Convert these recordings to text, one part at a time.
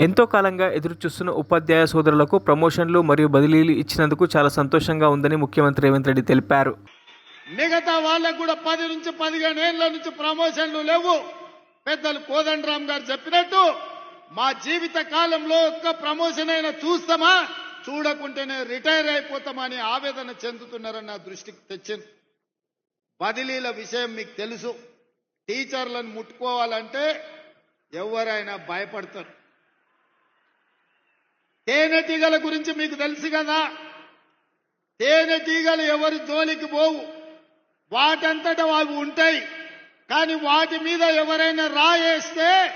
ఎంతో కాలంగా ఎదురుచూస్తున్న ఉపాధ్యాయ సోదరులకు ప్రమోషన్లు మరియు బదిలీలు ఇచ్చినందుకు చాలా సంతోషంగా ఉందని ముఖ్యమంత్రి రేవంత్ రెడ్డి తెలిపారు. మిగతా వాళ్ళకు కూడా పది నుంచి పదిహేను ఏళ్ళ నుంచి ప్రమోషన్లు లేవు. పెద్దలు కోదండరామ్ గారు చెప్పినట్టు మా జీవిత కాలంలో ఒక్క ప్రమోషన్ అయినా చూస్తామా? చూడకుంటేనే రిటైర్ అయిపోతామని ఆవేదన చెందుతున్నారని నా దృష్టికి తెచ్చింది. బదిలీల విషయం మీకు తెలుసు. టీచర్లను ముట్టుకోవాలంటే ఎవరైనా భయపడతారు. తేనెటీగల గురించి మీకు తెలుసు కదా? తేనెటీగలు ఎవరి జోలికి పోవు. వాటంతట అవి ఉంటాయి. కానీ వాటి మీద ఎవరైనా రాయేస్తే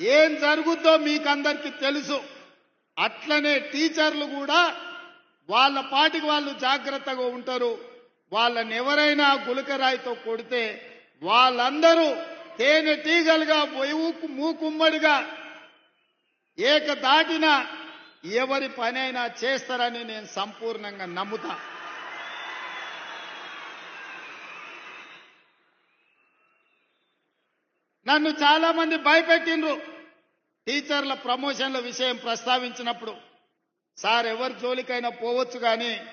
ఏం జరుగుద్దో మీకందరికీ తెలుసు. అట్లనే టీచర్లు కూడా వాళ్ళ పాటికి వాళ్ళు జాగ్రత్తగా ఉంటారు. వాళ్ళని ఎవరైనా గులకరాయితో కొడితే వాళ్ళందరూ తేనెటీగలుగా ఊకు మూకుమ్మడిగా ఏక దాటిన ఎవరి పనైనా చేస్తారని నేను సంపూర్ణంగా నమ్ముతా. నన్ను చాలా మంది భయపెట్టిండ్రు. టీచర్ల ప్రమోషన్ల విషయం ప్రస్తావించినప్పుడు సార్ ఎవరి జోలికైనా పోవచ్చు కానీ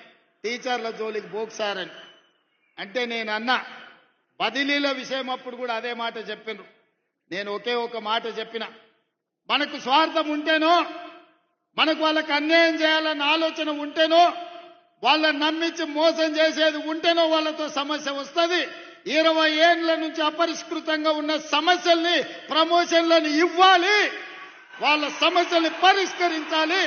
టీచర్ల జోలికి పోకు సార్ అని. అంటే నేను అన్నా బదిలీల విషయం అప్పుడు కూడా అదే మాట చెప్పినారు. నేను ఒకే ఒక మాట చెప్పిన. మనకు స్వార్థం ఉంటేనో మనకు వాళ్ళకి అన్యాయం చేయాలన్న ఆలోచన ఉంటేనో వాళ్ళని నమ్మించి మోసం చేసేది ఉంటేనో వాళ్ళతో సమస్య వస్తుంది. ఇరవై ఏండ్ల నుంచి అపరిష్కృతంగా ఉన్న సమస్యల్ని ప్రమోషన్లను ఇవ్వాలి. వాళ్ళ సమస్యల్ని పరిష్కరించాలి.